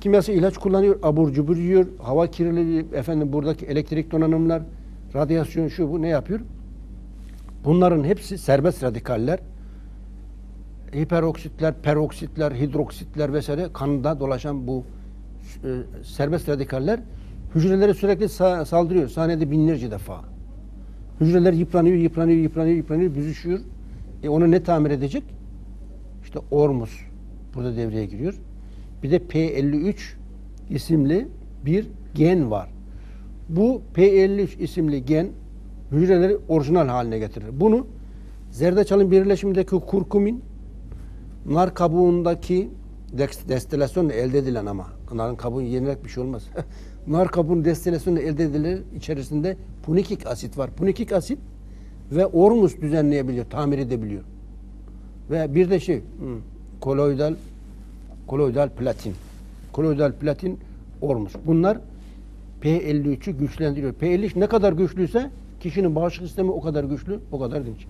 Kimyasal ilaç kullanıyor, abur cubur yiyor, hava kirliliği, efendim buradaki elektrik donanımlar, radyasyon şu bu ne yapıyor? Bunların hepsi serbest radikaller. Hiperoksitler, peroksitler, hidroksitler vesaire kanında dolaşan bu e, serbest radikaller hücrelere sürekli sa- saldırıyor. Saniyede binlerce defa. Hücreler yıpranıyor, yıpranıyor, yıpranıyor, yıpranıyor, büzüşüyor. E onu ne tamir edecek? İşte ormus burada devreye giriyor. Bir de P53 isimli bir gen var. Bu P53 isimli gen hücreleri orijinal haline getirir. Bunu zerdeçalın birleşimindeki kurkumin, nar kabuğundaki destilasyonla elde edilen ama narın kabuğu yenilerek bir şey olmaz. nar kabuğunun destilasyonla elde edilen içerisinde punikik asit var. Punikik asit ve ormus düzenleyebiliyor, tamir edebiliyor. Ve bir de şey, koloidal koloidal platin. Koloidal platin ormus. Bunlar P53'ü güçlendiriyor. P53 ne kadar güçlüyse kişinin bağışıklık sistemi o kadar güçlü, o kadar dinç.